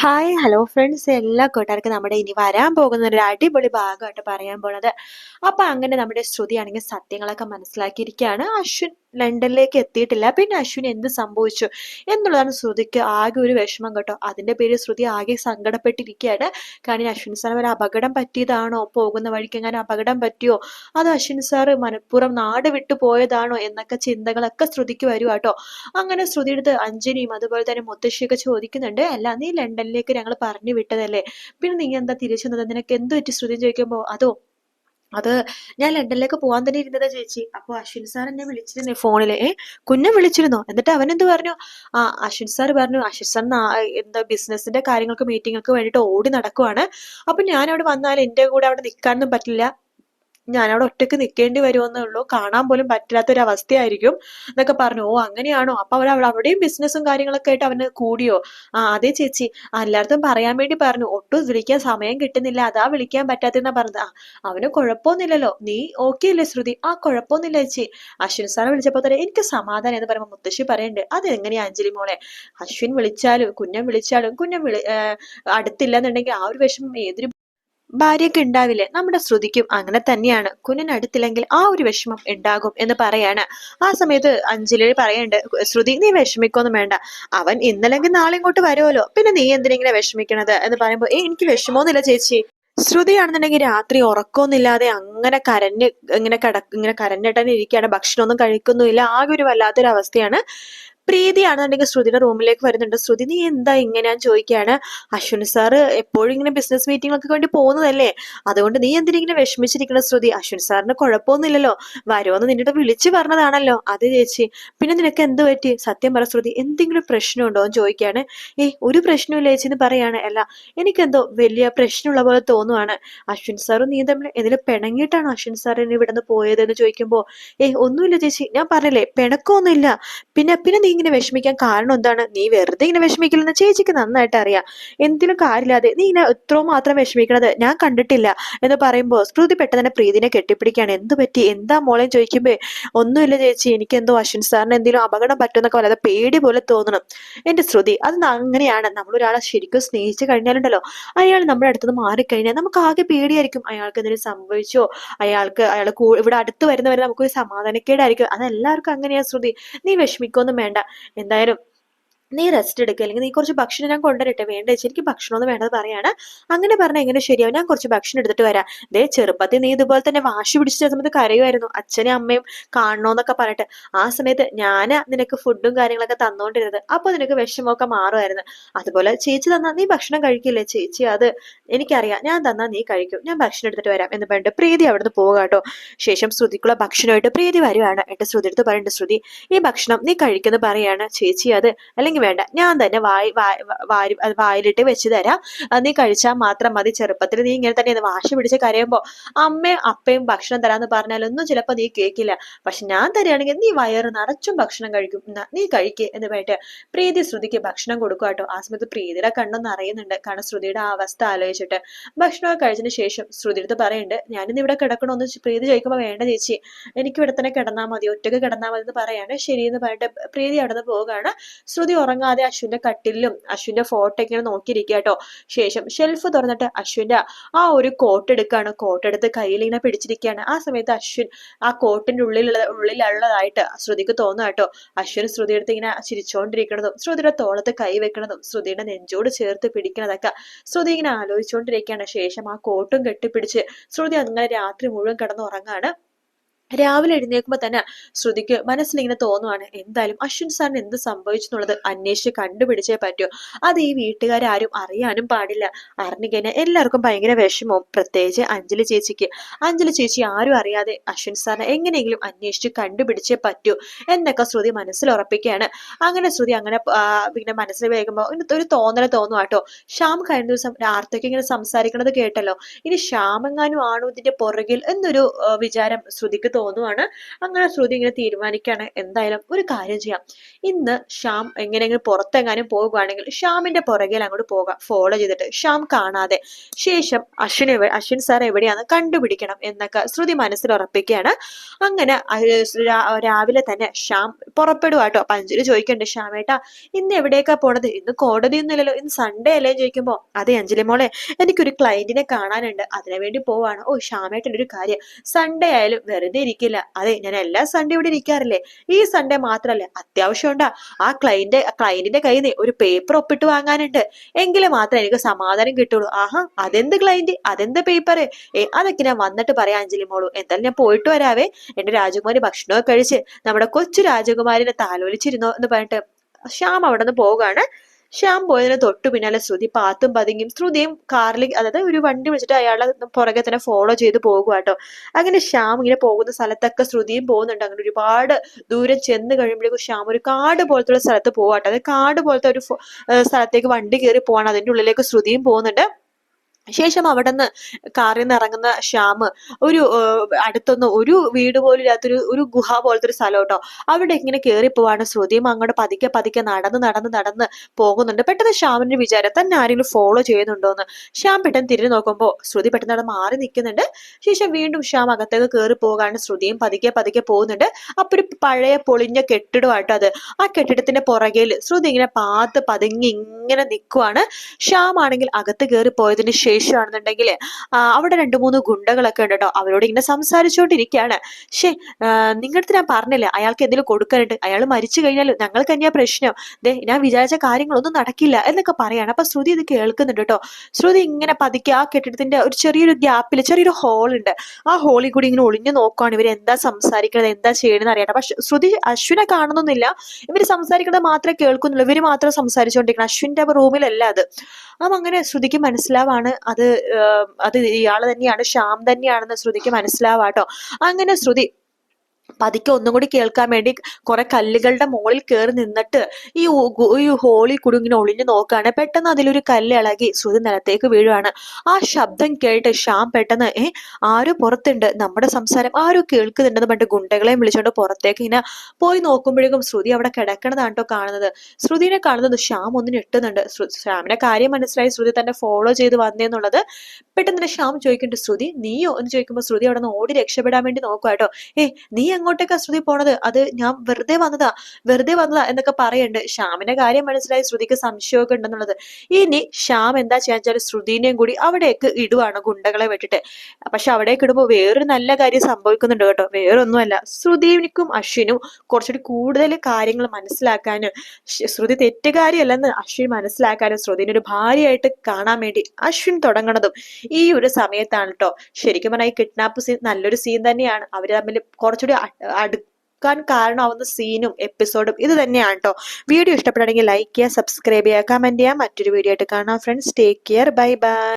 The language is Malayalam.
ഹായ് ഹലോ ഫ്രണ്ട്സ് എല്ലാ കൂട്ടുകാർക്കും നമ്മുടെ ഇനി വരാൻ പോകുന്ന ഒരു അടിപൊളി ഭാഗമായിട്ട് പറയാൻ പോണത്. അപ്പൊ അങ്ങനെ നമ്മുടെ ശ്രുതി ആണെങ്കിൽ സത്യങ്ങളൊക്കെ മനസ്സിലാക്കിയിരിക്കുകയാണ്. അശ്വിൻ ലണ്ടനിലേക്ക് എത്തിയിട്ടില്ല. പിന്നെ അശ്വിന് എന്ത് സംഭവിച്ചു എന്നുള്ളതാണ് ശ്രുതിക്ക് ആകെ ഒരു വിഷമം കേട്ടോ. അതിന്റെ പേര് ശ്രുതി ആകെ സങ്കടപ്പെട്ടിരിക്കുകയാണ്. കാരണം അശ്വിൻ സാർ ഒരു അപകടം പറ്റിയതാണോ? പോകുന്ന വഴിക്ക് എങ്ങനെ അപകടം പറ്റിയോ? അതോ അശ്വിൻ സാർ മനഃപൂർവം നാട് വിട്ടു പോയതാണോ? എന്നൊക്കെ ചിന്തകളൊക്കെ ശ്രുതിക്ക് വരുവാട്ടോ അങ്ങനെ ശ്രുതി എടുത്ത് അഞ്ജനിയും അതുപോലെ തന്നെ മുത്തശ്ശിയൊക്കെ ചോദിക്കുന്നുണ്ട്. അല്ല നീ ലണ്ടനിലേക്ക് ഞങ്ങൾ പറഞ്ഞു വിട്ടതല്ലേ? പിന്നെ നീ എന്താ തിരിച്ചു വന്നത്? നിനക്ക് എന്ത് പറ്റി? ശ്രുതി ചോദിക്കുമ്പോൾ അതോ അത് ഞാൻ ലണ്ടനിലേക്ക് പോകാൻ തന്നെ ഇരുന്നതാ ചേച്ചി. അപ്പോൾ അശ്വിൻ സാർ എന്നെ വിളിച്ചിരുന്നേ ഫോണിൽ. ഏ കുഞ്ഞെ വിളിച്ചിരുന്നോ? എന്നിട്ട് അവൻ എന്ത് പറഞ്ഞു? ആ അശ്വിൻ സാർ പറഞ്ഞു അശ്വിൻ സാർ എന്താ ബിസിനസിന്റെ കാര്യങ്ങൾക്ക് മീറ്റിങ്ങൾക്ക് വേണ്ടിയിട്ട് ഓടി നടക്കുവാണ്. അപ്പൊ ഞാൻ അവിടെ വന്നാൽ എന്റെ കൂടെ അവിടെ നിൽക്കാനൊന്നും പറ്റില്ല. ഞാൻ അവിടെ ഒറ്റയ്ക്ക് നിൽക്കേണ്ടി വരുമെന്നേ ഉള്ളൂ. കാണാൻ പോലും പറ്റാത്തൊരു അവസ്ഥയായിരിക്കും എന്നൊക്കെ പറഞ്ഞു. ഓ അങ്ങനെയാണോ? അപ്പൊ അവർ അവിടെയും ബിസിനസ്സും കാര്യങ്ങളൊക്കെ ആയിട്ട് അവന് കൂടിയോ? ആ അതെ ചേച്ചി. എല്ലായിടത്തും പറയാൻ വേണ്ടി പറഞ്ഞു. ഒട്ടും വിളിക്കാൻ സമയം കിട്ടുന്നില്ല. അതാ വിളിക്കാൻ പറ്റാത്തെന്നാ പറഞ്ഞത്. ആ അവന് കുഴപ്പമൊന്നുമില്ലല്ലോ. നീ ഓക്കെ അല്ലേ ശ്രുതി? ആ കുഴപ്പമൊന്നുമില്ല ചേച്ചി. അശ്വിൻ സാറെ വിളിച്ചപ്പോ തന്നെ എനിക്ക് സമാധാനം എന്ന് പറയുമ്പോൾ മുത്തശ്ശി പറയണ്ട്. അത് എങ്ങനെയാ അഞ്ജലി മോളെ? അശ്വിൻ വിളിച്ചാലും കുഞ്ഞൻ വിളിച്ചാലും കുഞ്ഞൻ വിളി അടുത്തില്ല എന്നുണ്ടെങ്കിൽ ആ ഒരു വിഷമം ഏതൊരു ഭാര്യയ്ക്ക് ഉണ്ടാവില്ലേ? നമ്മുടെ ശ്രുതിക്കും അങ്ങനെ തന്നെയാണ്. കുഞ്ഞിന് അടുത്തില്ലെങ്കിൽ ആ ഒരു വിഷമം ഉണ്ടാകും എന്ന് പറയാണ്. ആ സമയത്ത് അഞ്ജലി പറയണ്ട് ശ്രുതി നീ വിഷമിക്കൊന്നും വേണ്ട. അവൻ ഇന്നല്ലെങ്കിൽ നാളെ ഇങ്ങോട്ട് വരുമല്ലോ. പിന്നെ നീ എന്തിനെങ്കിലും വിഷമിക്കണത്? എന്ന് പറയുമ്പോൾ ഏ എനിക്ക് വിഷമമൊന്നുമില്ല ചേച്ചി. ശ്രുതിയാണെന്നുണ്ടെങ്കിൽ രാത്രി ഉറക്കമൊന്നുമില്ലാതെ അങ്ങനെ കരഞ്ഞ് ഇങ്ങനെ കട ഇങ്ങനെ കരഞ്ഞിട്ടന്നെ ഇരിക്കുകയാണ്. ഭക്ഷണമൊന്നും കഴിക്കുന്നുമില്ല. ആകെ ഒരു വല്ലാത്തൊരു അവസ്ഥയാണ് പ്രീതിയാണെന്നുണ്ടെങ്കിൽ ശ്രുതിയുടെ റൂമിലേക്ക് വരുന്നുണ്ട്. ശ്രുതി നീ എന്താ ഇങ്ങനെയാന്ന് ചോദിക്കുകയാണ് അശ്വിനി സാറ് എപ്പോഴും ഇങ്ങനെ ബിസിനസ് മീറ്റിംഗൊക്കെ വേണ്ടി പോകുന്നതല്ലേ? അതുകൊണ്ട് നീ എന്തിനിങ്ങനെ വിഷമിച്ചിരിക്കുന്ന ശ്രുതി? അശ്വിനി സാറിന് കുഴപ്പമൊന്നുമില്ലല്ലോ. വരുമെന്ന് നിന്നിട്ട് വിളിച്ചു പറഞ്ഞതാണല്ലോ. അത് ചേച്ചി. പിന്നെ നിനക്ക് എന്ത് പറ്റി? സത്യം പറ ശ്രുതി. എന്തെങ്കിലും പ്രശ്നമുണ്ടോ? എന്ന് ചോദിക്കുകയാണ് ഏയ് ഒരു പ്രശ്നമില്ല ചേച്ചി എന്ന് പറയാണ്. അല്ല എനിക്കെന്തോ വലിയ പ്രശ്നമുള്ള പോലെ തോന്നുവാണ്. അശ്വിൻ സാറും നീ തമ്മിൽ എന്തെങ്കിലും പിണങ്ങിയിട്ടാണ് അശ്വിൻ സാർ എന്നെ ഇവിടെ നിന്ന് പോയത്? എന്ന് ചോദിക്കുമ്പോൾ ഏയ് ഒന്നുമില്ല ചേച്ചി. ഞാൻ പറഞ്ഞില്ലേ പിണക്കമൊന്നുമില്ല. പിന്നെ പിന്നെ നീ ഇങ്ങനെ വിഷമിക്കാൻ കാരണം എന്താണ്? നീ വെറുതെ ഇങ്ങനെ വിഷമിക്കില്ലെന്ന് ചേച്ചിക്ക് നന്നായിട്ട് അറിയാം. എന്തിനും കാര്യമില്ലാതെ നീ ഇങ്ങനെ എത്രയോ മാത്രം വിഷമിക്കണത് ഞാൻ കണ്ടിട്ടില്ല എന്ന് പറയുമ്പോൾ സ്മൃതി പെട്ടെന്ന് പ്രീതിനെ കെട്ടിപ്പിടിക്കുകയാണ്. എന്ത് പറ്റി? എന്താ മോളെ? ചോദിക്കുമ്പോ ഒന്നുമില്ല ചേച്ചി. എനിക്ക് എന്തോ അശ്വിൻ സാറിന് എന്തെങ്കിലും അപകടം പറ്റുമെന്നൊക്കെ വല്ലാതെ പേടി പോലെ തോന്നണം. എന്റെ ശ്രുതി അത് അങ്ങനെയാണ്. നമ്മളൊരാളെ ശരിക്കും സ്നേഹിച്ചു കഴിഞ്ഞാലുണ്ടല്ലോ അയാൾ നമ്മുടെ അടുത്തുനിന്ന് മാറിക്കഴിഞ്ഞാൽ നമുക്ക് ആകെ പേടിയായിരിക്കും. അയാൾക്ക് എന്തെങ്കിലും സംഭവിച്ചോ? അയാൾക്ക് അയാൾ ഇവിടെ അടുത്ത് വരുന്നവരെ നമുക്കൊരു സമാധാനക്കേടായിരിക്കും. അതെല്ലാവർക്കും അങ്ങനെയാ ശ്രുതി. നീ വിഷമിക്കൊന്നും വേണ്ട. എന്തായാലും നീ റെസ്റ്റ് എടുക്കുക അല്ലെങ്കിൽ നീ കുറച്ച് ഭക്ഷണം ഞാൻ കൊണ്ടുവരട്ടെ. വേണ്ട ചേച്ചി എനിക്ക് ഭക്ഷണമൊന്നും വേണ്ടത് പറയാണ്. അങ്ങനെ പറഞ്ഞാൽ എങ്ങനെ ശരിയാവും? ഞാൻ കുറച്ച് ഭക്ഷണം എടുത്തിട്ട് വരാം. ദേ ചെറുപ്പത്തിൽ നീ ഇതുപോലെ തന്നെ വാശി പിടിച്ച സമയത്ത് കരയുമായിരുന്നു. അച്ഛനും അമ്മയും കാണണോന്നൊക്കെ പറഞ്ഞിട്ട്. ആ സമയത്ത് ഞാൻ നിനക്ക് ഫുഡും കാര്യങ്ങളൊക്കെ തന്നുകൊണ്ടിരുന്നത് അപ്പൊ നിനക്ക് വിഷമമൊക്കെ മാറുമായിരുന്നു. അതുപോലെ ചേച്ചി തന്നാ നീ ഭക്ഷണം കഴിക്കില്ലേ? ചേച്ചി അത് എനിക്കറിയാം. ഞാൻ തന്നാ നീ കഴിക്കും. ഞാൻ ഭക്ഷണം എടുത്തിട്ട് വരാം എന്ന് പറഞ്ഞിട്ട് പ്രീതി അവിടുന്ന് പോകാട്ടോ കേട്ടോ. ശേഷം ശ്രുതിക്കുള്ള ഭക്ഷണമായിട്ട് പ്രീതി വരുവാണ്. എന്റെ ശ്രുതി എടുത്ത് പറയുന്നുണ്ട് ശ്രുതി ഈ ഭക്ഷണം നീ കഴിക്കുന്നത് പറയാണ്. ചേച്ചി അത് അല്ലെങ്കിൽ വേണ്ട. ഞാൻ തന്നെ വായി വാരി വായിലിട്ട് വെച്ച് തരാം. നീ കഴിച്ചാൽ മാത്രം മതി ചെറുപ്പത്തിൽ നീ ഇങ്ങനെ തന്നെ വാശി പിടിച്ച് കരയുമ്പോൾ അമ്മയും അപ്പയും ഭക്ഷണം തരാന്ന് പറഞ്ഞാലൊന്നും ചിലപ്പോൾ നീ കേൾക്കില്ല പക്ഷെ ഞാൻ തരികയാണെങ്കിൽ നീ വയറ് നിറച്ചും ഭക്ഷണം കഴിക്കും. നീ കഴിക്കേ എന്ന് പറഞ്ഞിട്ട് പ്രീതി ശ്രുതിക്ക് ഭക്ഷണം കൊടുക്കുക കേട്ടോ. ആ സമയത്ത് പ്രീതിയുടെ കണ്ണൊന്നും അറിയുന്നുണ്ട്. കാരണം ശ്രുതിയുടെ ആ അവസ്ഥ ആലോചിച്ചിട്ട്. ഭക്ഷണമൊക്കെ കഴിച്ചതിന് ശേഷം ശ്രുതി അടുത്ത് പറയുന്നുണ്ട് ഞാനിന്ന് ഇവിടെ കിടക്കണമെന്ന് പ്രീതി ചോദിക്കുമ്പോൾ വേണ്ട ചേച്ചി. എനിക്ക് ഇവിടെ തന്നെ കിടന്നാൽ മതി. ഒറ്റയ്ക്ക് കിടന്നാൽ മതി എന്ന് പറയാണ്. എന്ന് പറഞ്ഞിട്ട് പ്രീതി അവിടെ നിന്ന് പോവുകയാണ്. ശ്രുതി ഉറങ്ങാതെ അശ്വിന്റെ കട്ടിലും അശ്വിന്റെ ഫോട്ടോ ഇങ്ങനെ നോക്കിയിരിക്കുക കേട്ടോ. ശേഷം ഷെൽഫ് തുറന്നിട്ട് അശ്വിന്റെ ആ ഒരു കോട്ട് എടുക്കുകയാണ്. കോട്ട് എടുത്ത് കയ്യിൽ ഇങ്ങനെ പിടിച്ചിരിക്കുകയാണ്. ആ സമയത്ത് അശ്വിൻ ആ കോട്ടിന്റെ ഉള്ളിലുള്ള ഉള്ളിലുള്ളതായിട്ട് ശ്രുതിക്ക് തോന്നുക കേട്ടോ. അശ്വിൻ ശ്രുതി എടുത്ത് ഇങ്ങനെ ചിരിച്ചോണ്ടിരിക്കണതും ശ്രുതിയുടെ തോളത്ത് കൈ വെക്കണതും ശ്രുതിയുടെ നെഞ്ചോട് ചേർത്ത് പിടിക്കണതൊക്കെ ശ്രുതി ഇങ്ങനെ ആലോചിച്ചുകൊണ്ടിരിക്കുകയാണ് ശേഷം ആ കോട്ടും കെട്ടിപ്പിടിച്ച് ശ്രുതി അങ്ങനെ രാത്രി മുഴുവൻ കിടന്ന് ഉറങ്ങാണ് രാവിലെ എഴുന്നേൽക്കുമ്പോൾ തന്നെ ശ്രുതിക്ക് മനസ്സിലിങ്ങനെ തോന്നുവാണ് എന്തായാലും അശ്വിൻ സാറിന് എന്ത് സംഭവിച്ചു എന്നുള്ളത് അന്വേഷിച്ച് കണ്ടുപിടിച്ചേ പറ്റൂ. അത് ഈ വീട്ടുകാരും അറിയാനും പാടില്ല. അറിഞ്ഞു എല്ലാവർക്കും ഭയങ്കര വിഷമവും. പ്രത്യേകിച്ച് അഞ്ജലി ചേച്ചിക്ക്. അഞ്ജലി ചേച്ചി ആരും അറിയാതെ അശ്വിൻ സാറിനെ എങ്ങനെയെങ്കിലും അന്വേഷിച്ച് കണ്ടുപിടിച്ചേ പറ്റൂ എന്നൊക്കെ ശ്രുതി മനസ്സിൽ ഉറപ്പിക്കുകയാണ്. അങ്ങനെ ശ്രുതി അങ്ങനെ പിന്നെ മനസ്സിൽ വേകുമ്പോൾ ഒരു തോന്നല തോന്നും കേട്ടോ ശ്യാം കഴിഞ്ഞ ദിവസം ആർത്തേക്ക് ഇങ്ങനെ സംസാരിക്കണത് കേട്ടല്ലോ. ഇനി ശ്യാമെങ്ങാനും ആണോ ഇതിന്റെ പുറകിൽ എന്നൊരു വിചാരം ശ്രുതിക്ക് തോന്നുവാണ്. അങ്ങനെ ശ്രുതി ഇങ്ങനെ തീരുമാനിക്കുകയാണ് എന്തായാലും ഒരു കാര്യം ചെയ്യാം. ഇന്ന് ശ്യാം എങ്ങനെയെങ്കിലും പുറത്തെങ്ങാനും പോകുകയാണെങ്കിൽ ശ്യാമിന്റെ പുറകിൽ അങ്ങോട്ട് പോകാം. ഫോളോ ചെയ്തിട്ട്. ശ്യാം കാണാതെ. ശേഷം അശ്വിൻ അശ്വിൻ സാർ എവിടെയാന്ന് കണ്ടുപിടിക്കണം എന്നൊക്കെ ശ്രുതി മനസ്സിൽ ഉറപ്പിക്കുകയാണ്. അങ്ങനെ രാവിലെ തന്നെ ശ്യാം പുറപ്പെടുവാട്ടോ കേട്ടോ അഞ്ജലി ചോദിക്കണ്ട് ശ്യാമേട്ടാ ഇന്ന് എവിടെയൊക്കെ പോണത്? ഇന്ന് കോടതിയൊന്നുമില്ലല്ലോ ഇന്ന് സൺഡേ അല്ലേ? ചോദിക്കുമ്പോ അതെ അഞ്ജലി മോളെ എനിക്കൊരു ക്ലയന്റിനെ കാണാനുണ്ട്. അതിനു വേണ്ടി പോവാണ്. ഓ ശ്യാമേട്ടന്റെ ഒരു കാര്യം. സൺഡേ ആയാലും വെറുതെ ഇരിക്കില്ല. അതെ ഞാൻ എല്ലാ സൺഡേ ഇവിടെ ഇരിക്കാറില്ലേ? ഈ സൺഡേ മാത്രല്ലേ? അത്യാവശ്യം ഉണ്ടാ ആ ക്ലയന്റ് ക്ലയന്റിന്റെ കയ്യിൽ നിന്ന് ഒരു പേപ്പർ ഒപ്പിട്ട് വാങ്ങാനുണ്ട്. എങ്കിൽ മാത്രമേ എനിക്ക് സമാധാനം കിട്ടുള്ളൂ. ആഹാ അതെന്ത് ക്ലയന്റ് അതെന്ത് പേപ്പർ ഏ അതൊക്കെ ഞാൻ വന്നിട്ട് പറയാം അഞ്ജലി മോളൂ. എന്തായാലും ഞാൻ പോയിട്ട് വരാവേ. എന്റെ രാജകുമാരി ഭക്ഷണമൊക്കെ കഴിച്ച് നമ്മുടെ കൊച്ചു രാജകുമാരിനെ താലോലിച്ചിരുന്നോ എന്ന് പറഞ്ഞിട്ട് ശ്യാം അവിടെ നിന്ന് പോവുകയാണ്. ശ്യാം പോയതിന് തൊട്ടു പിന്നാലെ ശ്രുതി പാത്തും പതുങ്ങിയും ശ്രുതിയും കാറിൽ അതായത് ഒരു വണ്ടി വിളിച്ചിട്ട് അയാളെ പുറകെ തന്നെ ഫോളോ ചെയ്ത് പോകുക കേട്ടോ അങ്ങനെ ശ്യാം ഇങ്ങനെ പോകുന്ന സ്ഥലത്തൊക്കെ ശ്രുതിയും പോകുന്നുണ്ട്. അങ്ങനെ ഒരുപാട് ദൂരം ചെന്ന് കഴിയുമ്പോഴേക്കും ശ്യാം ഒരു കാട് പോലത്തെ ഉള്ള സ്ഥലത്ത് പോവാട്ടോ അത് കാട് പോലത്തെ ഒരു സ്ഥലത്തേക്ക് വണ്ടി കയറി പോവാണ്. അതിന്റെ ഉള്ളിലേക്ക് ശ്രുതിയും പോകുന്നുണ്ട്. ശേഷം അവിടെ നിന്ന് കാറിൽ നിന്ന് ഇറങ്ങുന്ന ശ്യാം ഒരു അടുത്തൊന്ന് ഒരു വീട് പോലും ഇല്ലാത്തൊരു ഒരു ഗുഹ പോലത്തെ ഒരു സ്ഥലം കേട്ടോ. അവിടെ ഇങ്ങനെ കയറി പോവാണ് ശ്രുതിയും അങ്ങോട്ട് പതുക്കെ പതുക്കെ നടന്ന് നടന്ന് നടന്ന് പോകുന്നുണ്ട്. പെട്ടെന്ന് ശ്യാമിന്റെ വിചാരം തന്നെ ആരെങ്കിലും ഫോളോ ചെയ്യുന്നുണ്ടോ എന്ന് ശ്യാം പെട്ടെന്ന് തിരിഞ്ഞു നോക്കുമ്പോൾ ശ്രുതി പെട്ടെന്ന് അവിടെ മാറി നിൽക്കുന്നുണ്ട്. ശേഷം വീണ്ടും ശ്യാം അകത്തേക്ക് കയറി പോകാണ് ശ്രുതിയും പതുക്കെ പതുക്കെ പോകുന്നുണ്ട്. അപ്പൊ ഒരു പഴയ പൊളിഞ്ഞ കെട്ടിടമായിട്ട് അത്. ആ കെട്ടിടത്തിന്റെ പുറകിൽ ശ്രുതി ഇങ്ങനെ പാത്ത് പതുങ്ങി ഇങ്ങനെ നിൽക്കുവാണ് ശ്യാം ആണെങ്കിൽ അകത്ത് കയറി പോയതിന് ശേഷമാണെന്നുണ്ടെങ്കിൽ അവിടെ രണ്ട് മൂന്ന് ഗുണ്ടകളൊക്കെ ഉണ്ട് കേട്ടോ അവരോട് ഇങ്ങനെ സംസാരിച്ചുകൊണ്ടിരിക്കുകയാണ്. ഷേ നിങ്ങളുടെ ഞാൻ പറഞ്ഞില്ലേ അയാൾക്ക് എന്തെങ്കിലും കൊടുക്കാനുണ്ട് അയാൾ മരിച്ചു കഴിഞ്ഞാൽ ഞങ്ങൾക്ക് തന്നെയാ പ്രശ്നം. ദേ ഞാൻ വിചാരിച്ച കാര്യങ്ങളൊന്നും നടക്കില്ല എന്നൊക്കെ പറയാണ്. അപ്പൊ ശ്രുതി ഇത് കേൾക്കുന്നുണ്ട് കേട്ടോ. ശ്രുതി ഇങ്ങനെ പതുക്കെ ആ കെട്ടിടത്തിന്റെ ഒരു ചെറിയൊരു ഗ്യാപ്പിൽ ചെറിയൊരു ഹോൾ ഉണ്ട്. ആ ഹോളിൽ കൂടി ഇങ്ങനെ ഒളിഞ്ഞു നോക്കുവാണ് ഇവർ എന്താ സംസാരിക്കുന്നത് എന്താ ചെയ്യണമെന്ന് അറിയട്ടെ. പക്ഷെ ശ്രുതി അശ്വിനെ കാണുന്നൊന്നുമില്ല. ഇവർ സംസാരിക്കുന്നത് മാത്രമേ കേൾക്കുന്നുള്ളൂ. ഇവർ മാത്രം സംസാരിച്ചുകൊണ്ടിരിക്കണം അശ്വിന്റെ റൂമിലല്ല അത്. അപ്പം അങ്ങനെ ശ്രുതിക്ക് മനസ്സിലാവാണ് അത് അത് ഇയാൾ തന്നെയാണ് ശ്യാം തന്നെയാണെന്ന് ശ്രുതിക്ക് മനസ്സിലാവാട്ടോ. അങ്ങനെ ശ്രുതി പതുക്കെ ഒന്നും കൂടി കേൾക്കാൻ വേണ്ടി കുറെ കല്ലുകളുടെ മുകളിൽ കയറി നിന്നിട്ട് ഈ ഹോളി കുടുങ്ങിനെ ഒളിഞ്ഞു നോക്കുകയാണ്. പെട്ടെന്ന് അതിലൊരു കല്ല് ഇളകി ശ്രുതി നിലത്തേക്ക് വീഴുവാണ്. ആ ശബ്ദം കേട്ട് ശ്യാം പെട്ടെന്ന് ഏ ആരോ പുറത്തുണ്ട്? നമ്മുടെ സംസാരം ആരോ കേൾക്കുന്നുണ്ടെന്ന് പറഞ്ഞിട്ട് ഗുണ്ടകളെയും വിളിച്ചോണ്ട് പുറത്തേക്ക് ഇങ്ങനെ പോയി നോക്കുമ്പോഴേക്കും ശ്രുതി അവിടെ കിടക്കണതാണ് കേട്ടോ കാണുന്നത്. ശ്രുതിനെ കാണുന്നത് ശ്യാം ഒന്നിന് ഇട്ടുന്നുണ്ട് ശ്യാമിനെ കാര്യം മനസ്സിലായി ശ്രുതി തന്നെ ഫോളോ ചെയ്ത് വന്നേന്നുള്ളത്. പെട്ടെന്ന് ശ്യാം ചോദിക്കുന്നുണ്ട് ശ്രുതി നീയോ? എന്ന് ചോദിക്കുമ്പോൾ ശ്രുതി അവിടെ നിന്ന് ഓടി രക്ഷപ്പെടാൻ വേണ്ടി നോക്കുക കേട്ടോ ഏ നീ എങ്ങോട്ടേക്കാ ശ്രുതി പോണത്? അത് ഞാൻ വെറുതെ വന്നതാ വെറുതെ വന്നതാ എന്നൊക്കെ പറയുന്നുണ്ട് ശ്യാമിന്റെ കാര്യം മനസ്സിലായി ശ്രുതിക്ക് സംശയമൊക്കെ ഉണ്ടെന്നുള്ളത്. ഇനി ശ്യാം എന്താ ചെയ്യാൻ വെച്ചാൽ ശ്രുതിനെയും കൂടി അവിടേക്ക് ഇടുവാണ് ഗുണ്ടകളെ വിട്ടിട്ട്. പക്ഷെ അവിടേക്ക് ഇടുമ്പോൾ വേറൊരു നല്ല കാര്യം സംഭവിക്കുന്നുണ്ട് കേട്ടോ. വേറൊന്നുമല്ല ശ്രുതിക്കും അശ്വിനും കുറച്ചുകൂടി കൂടുതൽ കാര്യങ്ങൾ മനസ്സിലാക്കാനും ശ്രുതി തെറ്റുകാരിയല്ലെന്ന് അശ്വിൻ മനസ്സിലാക്കാനും ശ്രുതിനെ ഒരു ഭാര്യയായിട്ട് കാണാൻ വേണ്ടി അശ്വിൻ തുടങ്ങണതും ഈ ഒരു സമയത്താണ് കേട്ടോ. ശരിക്കും പറഞ്ഞാൽ ഈ കിഡ്നാപ്പ് സീൻ നല്ലൊരു സീൻ തന്നെയാണ്. അവർ തമ്മിൽ കുറച്ചുകൂടി അടുക്കാൻ കാരണമാവുന്ന സീനും എപ്പിസോഡും ഇത് തന്നെയാണ് കേട്ടോ വീഡിയോ ഇഷ്ടപ്പെടുകയാണെങ്കിൽ ലൈക്ക് ചെയ്യുക സബ്സ്ക്രൈബ് ചെയ്യുക കമന്റ് ചെയ്യുക. മറ്റൊരു വീഡിയോ ആയിട്ട് കാണാം friends take care bye bye